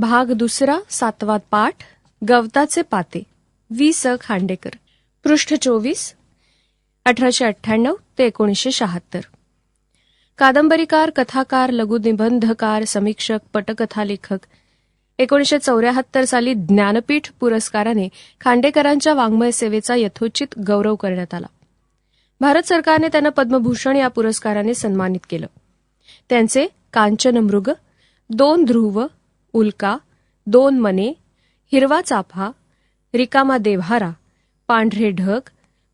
भाग दुसरा सातवा पाठ गवताचे पाते. वि स. खांडेकर. पृष्ठ चोवीस अठराशे अठ्ठ्याण्णव ते एकोणीसशे शहात्तर. कादंबरीकार कथाकार लघुनिबंधकार समीक्षक पटकथा लेखक. एकोणीसशे चौऱ्याहत्तर साली ज्ञानपीठ पुरस्काराने खांडेकरांच्या वाङ्मय सेवेचा यथोचित गौरव करण्यात आला. भारत सरकारने त्यांना पद्मभूषण या पुरस्काराने सन्मानित केलं. त्यांचे कांचनमृग दोन ध्रुव उल्का दोन मने हिरवा चाफा रिकामा देव्हारा पांढरे ढग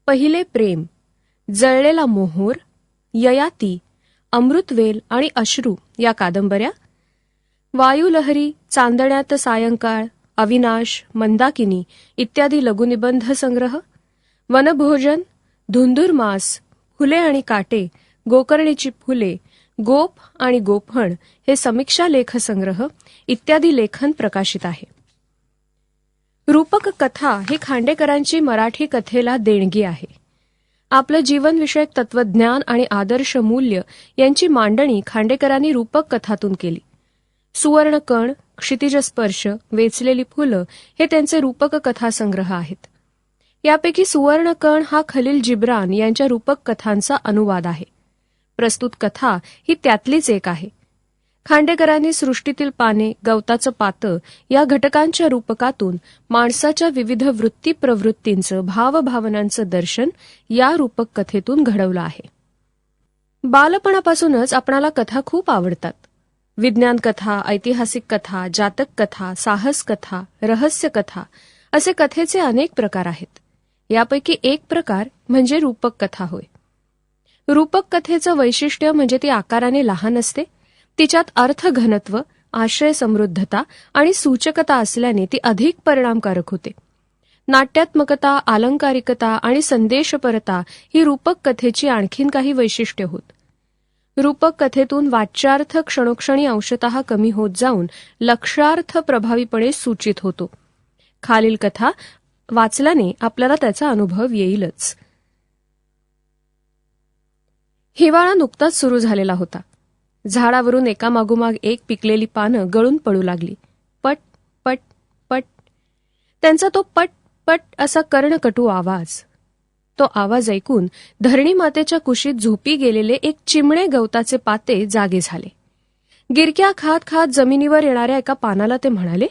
पहिले प्रेम जळलेला मोहोर ययाती अमृतवेल आणि अश्रू या कादंबऱ्या वायुलहरी चांदण्यात सायंकाळ अविनाश मंदाकिनी इत्यादी लघुनिबंध संग्रह वनभोजन धुंदुरमास फुले आणि काटे गोकर्णीची फुले गोप आणि गोफण हे समीक्षा लेखसंग्रह इत्यादी लेखन प्रकाशित आहे. रूपक कथा ही खांडेकरांची मराठी कथेला देणगी आहे. आपलं जीवनविषयक तत्वज्ञान आणि आदर्श मूल्य यांची मांडणी खांडेकरांनी रूपक कथातून केली. सुवर्णकण क्षितिजस्पर्श वेचलेली फुलं हे त्यांचे रूपक कथासंग्रह आहेत. यापैकी सुवर्णकण हा खलील जिब्रान यांच्या रूपक कथांचा अनुवाद आहे. प्रस्तुत कथा ही त्यातलीच एक आहे. खांडेकरांनी सृष्टीतील पाने गवताचं पातं या घटकांच्या रूपकातून माणसाच्या विविध वृत्ती प्रवृत्तींचं भावभावनांचं दर्शन या रूपक कथेतून घडवलं आहे. बालपणापासूनच आपणाला कथा खूप आवडतात. विज्ञान कथा ऐतिहासिक कथा जातक कथा साहस कथा रहस्य कथा असे कथेचे अनेक प्रकार आहेत. यापैकी एक प्रकार म्हणजे रूपक कथा होय. रूपक कथेचं वैशिष्ट्य म्हणजे ती आकाराने लहान असते. तिच्यात अर्थघनत्व आश्रय समृद्धता आणि सूचकता असल्याने ती अधिक परिणामकारक होते. नाट्यात्मकता अलंकारिकता आणि संदेशपरता ही रूपक कथेची आणखीन काही वैशिष्ट्य होत. रूपक कथेतून वाच्यार्थ क्षणोक्षणी अंशतः कमी होत जाऊन लक्षार्थ प्रभावीपणे सूचित होतो. खालील कथा वाचल्याने आपल्याला त्याचा अनुभव येईलच. हिवाळा नुकताच सुरू झालेला होता. झाडावरून एकामागोमाग एक पिकलेली पानं गळून पडू लागली. पट पट पट. त्यांचा तो पट पट असा कर्णकटू आवाज. तो आवाज ऐकून धरणी मातेच्या कुशीत झोपी गेलेले एक चिमणे गवताचे पाते जागे झाले. गिरक्या खात खात जमिनीवर येणाऱ्या एका पानाला ते म्हणाले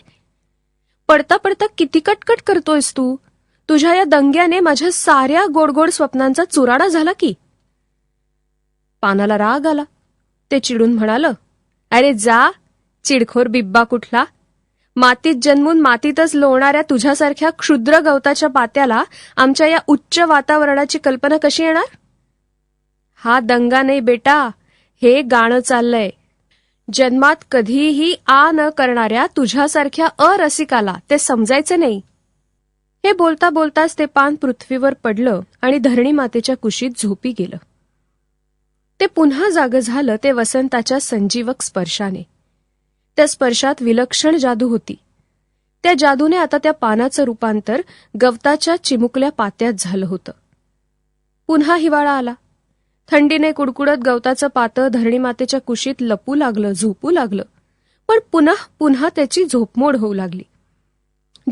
पडता पडता किती कटकट करतोयस तू? तुझ्या या दंग्याने माझ्या साऱ्या गोडगोड स्वप्नांचा चुराडा झाला की? पानाला राग आला. ते चिडून म्हणाल अरे जा चिडखोर बिब्बा कुठला? मातीत जन्मून मातीतच लोणाऱ्या तुझ्यासारख्या क्षुद्र गवताच्या पात्याला आमच्या या उच्च वातावरणाची कल्पना कशी येणार? हा दंगा नाही बेटा हे गाणं चाललंय. जन्मात कधीही आ न करणाऱ्या तुझ्यासारख्या अरसिकाला ते समजायचं नाही. हे बोलता बोलताच ते पान पृथ्वीवर पडलं आणि धरणी मातेच्या कुशीत झोपी गेलं. ते पुन्हा जाग झालं ते वसंताच्या संजीवक स्पर्शाने. त्या स्पर्शात विलक्षण जादू होती. त्या जादूने आता त्या पानाचं रूपांतर गवताच्या चिमुकल्या पात्यात झालं होतं. पुन्हा हिवाळा आला. थंडीने कुडकुडत गवताचं पातं धरणीमातेच्या कुशीत लपू लागलं झोपू लागलं. पण पुन्हा पुन्हा त्याची झोपमोड होऊ लागली.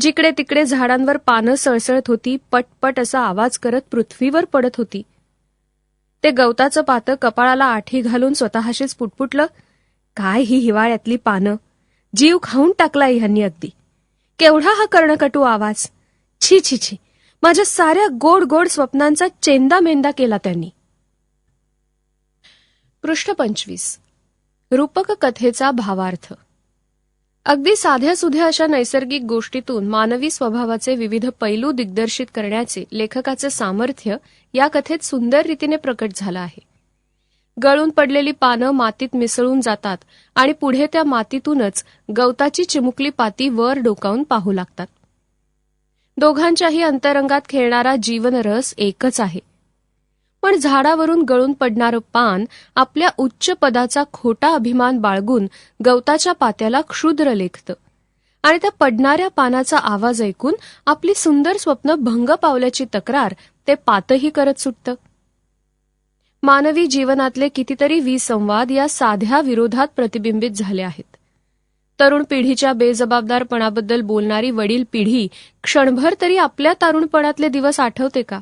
जिकडे तिकडे झाडांवर पानं सळसळत होती पटपट असा आवाज करत पृथ्वीवर पडत होती. ते गवताचं पातं कपाळाला आठी घालून स्वतःशीच पुटपुटलं. काय ही हिवाळ्यातली पानं. जीव खाऊन टाकलाय ह्यांनी अगदी. केवढा हा कर्णकटू आवाज. छी छी छी. माझ्या साऱ्या गोड गोड स्वप्नांचा चेंदा मेंदा केला त्यांनी. पृष्ठ पंचवीस. रूपक कथेचा भावार्थ. अगदी साध्या सुध्या अशा नैसर्गिक गोष्टीतून मानवी स्वभावाचे विविध पैलू दिग्दर्शित करण्याचे लेखकाचे सामर्थ्य या कथेत सुंदर रीतीने प्रकट झालं आहे. गळून पडलेली पानं मातीत मिसळून जातात आणि पुढे त्या मातीतूनच गवताची चिमुकली पाती वर डोकावून पाहू लागतात. दोघांच्याही अंतरंगात खेळणारा जीवनरस एकच आहे. पण झाडावरून गळून पडणारं पान आपल्या उच्च पदाचा खोटा अभिमान बाळगून गवताच्या पात्याला क्षुद्र लेखतं. आणि त्या पडणाऱ्या पानाचा आवाज ऐकून आपली सुंदर स्वप्न भंग पावल्याची तक्रार ते पातही करत सुटतं. मानवी जीवनातले कितीतरी विसंवाद या साध्या विरोधात प्रतिबिंबित झाले आहेत. तरुण पिढीच्या बेजबाबदारपणाबद्दल बोलणारी वडील पिढी क्षणभर तरी आपल्या तारुणपणातले दिवस आठवते का?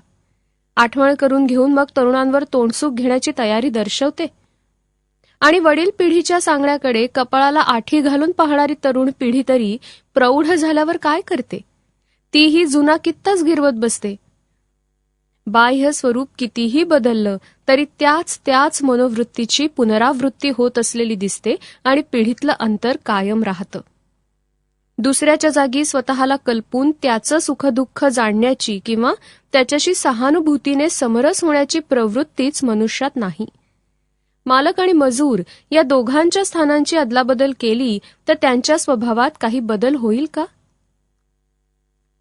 आठवण करून घेऊन मग तरुणांवर तोंडसूक घेण्याची तयारी दर्शवते. आणि वडील पिढीच्या सांगण्याकडे कपाळाला आठी घालून पाहणारी तरुण पिढी तरी प्रौढ झाल्यावर काय करते? तीही जुना कित्ताच गिरवत बसते. बाह्य स्वरूप कितीही बदललं तरी त्याच त्याच मनोवृत्तीची पुनरावृत्ती होत असलेली दिसते आणि पिढीतलं अंतर कायम राहतं. दुसऱ्याच्या जागी स्वतःला कल्पून त्याचं सुखदुःख जाणण्याची किंवा त्याच्याशी सहानुभूतीने समरस होण्याची प्रवृत्तीच मनुष्यात नाही. मालक आणि मजूर या दोघांच्या स्थानांची अदलाबदल केली तर त्यांच्या स्वभावात काही बदल होईल का?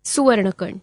सुवर्णकण